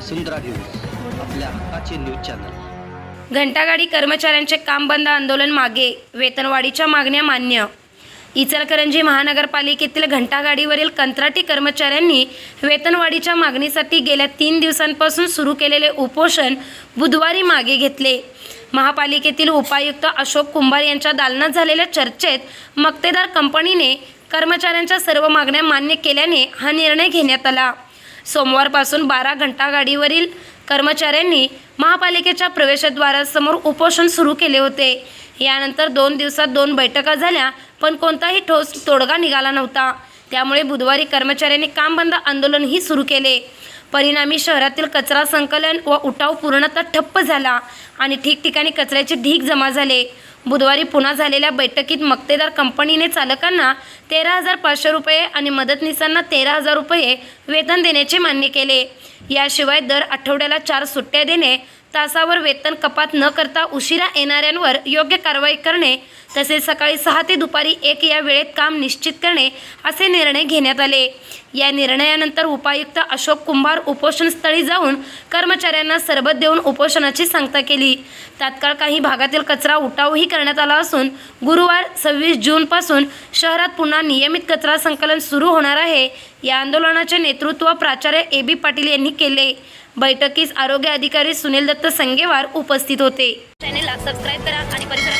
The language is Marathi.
वसुंधरा न्यूज आपल्या हक्काचे न्यूज चॅनल. घंटागाडी कर्मचाऱ्यांचे काम बंद आंदोलन मागे वेतनवाढीच्या मागण्या मान्य. इचलकरंजी महानगरपालिकेतील घंटागाडीवरील कंत्राटी कर्मचाऱ्यांनी वेतनवाढीच्या मागणीसाठी गेल्या तीन दिवसांपासून सुरू केलेले उपोषण बुधवारी मागे घेतले. महापालिकेतील उपायुक्त अशोक कुंभार यांच्या दालनात झालेल्या चर्चेत मक्तेदार कंपनीने कर्मचाऱ्यांच्या सर्व मागण्या मान्य केल्याने हा निर्णय घेण्यात आला. सोमवारपासून बारा घंटा गाडीवरील कर्मचाऱ्यांनी महापालिकेच्या प्रवेशद्वारासमोर उपोषण सुरू केले होते. यानंतर दोन दिवसात दोन बैठका झाल्या पण कोणताही ठोस तोडगा निघाला नव्हता. त्यामुळे बुधवारी कर्मचाऱ्यांनी काम बंद आंदोलनही सुरू केले. परिणामी शहरातील कचरा संकलन व उठाव पूर्णतः ठप्प झाला आणि ठिकठिकाणी कचऱ्याचे ढीग जमा झाले. बुधवारी पुन्हा झालेल्या बैठकीत मक्तेदार कंपनीने चालकांना तेरा हजार पाचशे रुपये आणि मदतनीसांना तेरा हजार रुपये वेतन देण्याचे मान्य केले. याशिवाय दर आठवड्याला चार सुट्ट्या देणे तासावर वेतन कपात न करता उशिरा येणाऱ्यांवर योग्य कारवाई करणे तसेच सकाळी सहा ते दुपारी एक या वेळेत काम निश्चित करणे असे निर्णय घेण्यात आले. या निर्णयानंतर उपायुक्त अशोक कुंभार उपोषणस्थळी जाऊन कर्मचाऱ्यांना सरबत देऊन उपोषणाची सांगता केली. तात्काळ काही भागातील कचरा उठावही करण्यात आला असून गुरुवार सव्वीस जूनपासून शहरात पुन्हा नियमित कचरा संकलन सुरू होणार आहे. या आंदोलनाचे नेतृत्व प्राचार्य ए बी पाटील यांनी केले. बैठकीस आरोग्य अधिकारी सुनील दत्त संगेवार उपस्थित होते. चॅनेलला सबस्क्राईब करा आणि परिसरात